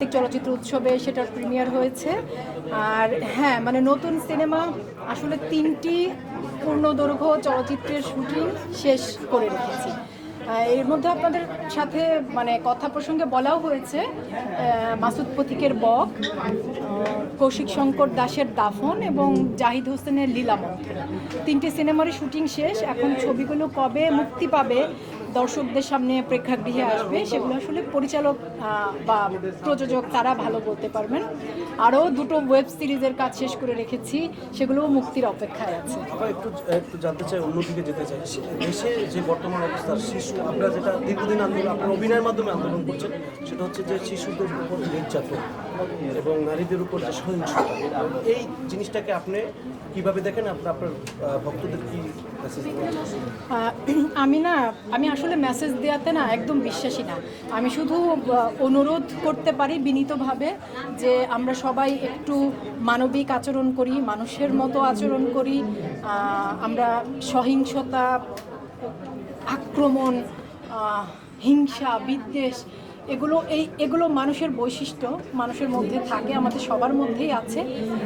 চলচ্চিত্র উৎসবে সেটার প্রিমিয়ার হয়েছে। আর হ্যাঁ মানে নতুন সিনেমা আসলে তিনটি পূর্ণদৈর্ঘ্য চলচ্চিত্রের শুটিং শেষ করে রেখেছি। এর মধ্যে আপনাদের সাথে মানে কথা প্রসঙ্গে বলাও হয়েছে মাসুদ পথিকের বক কৌশিক শঙ্কর দাসের দাফন এবং জাহিদ হোসেনের লীলামন্থন। তিনটি সিনেমারই শুটিং শেষ, এখন ছবিগুলো কবে মুক্তি পাবে দর্শকদের সামনে প্রেক্ষাগৃহে আসবে সেগুলো আসলে পরিচালক বা প্রযোজক তারা ভালো বলতে পারবেন। আরও দুটো ওয়েব সিরিজের কাজ শেষ করে রেখেছি সেগুলোও মুক্তির অপেক্ষায় আছে। একটু একটু জানতে চাই অন্যদিকে যেতে চাই। দেশে যে বর্তমান অবস্থা শিশু আপনারা যেটা দীর্ঘদিন আন্দোলন আপনার অভিনয়ের মাধ্যমে আন্দোলন করছেন সেটা হচ্ছে যে শিশুদের উপর নির্যাতন এবং নারীদের উপর যে সহিংসতা। এই জিনিসটাকে আপনি কীভাবে দেখেন? আপনার আপনার ভক্তদের কি আমি না আমি আসলে মেসেজ দেওয়াতে না একদম বিশ্বাসী না। আমি শুধু অনুরোধ করতে পারি বিনীতভাবে যে আমরা সবাই একটু মানবিক আচরণ করি, মানুষের মতো আচরণ করি আমরা সহিংসতা, আক্রমণ হিংসা, বিদ্বেষ এগুলো এই এগুলো মানুষের বৈশিষ্ট্য মানুষের মধ্যে থাকে আমাদের সবার মধ্যেই আছে।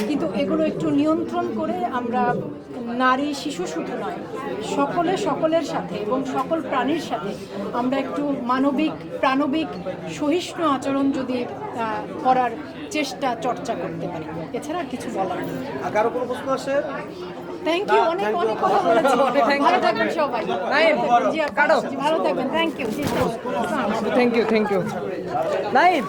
কিন্তু এগুলো একটু নিয়ন্ত্রণ করে আমরা নারী শিশু শুধু নয় সকলে সকলের সাথে এবং সকল প্রাণীর সাথে আমরা একটু মানবিক প্রাণবিক সহিষ্ণু আচরণ যদি করার চেষ্টা চর্চা করতে পারি। এছাড়া আর কিছু বলার নেই। কারও কোনো প্রশ্ন আছে? থ্যাংক ইউ অনেক অনেক কথা বলেছি ভালো থাকবেন সবাই। ভালো থাকবেন। Thank you thank you thank you Naim.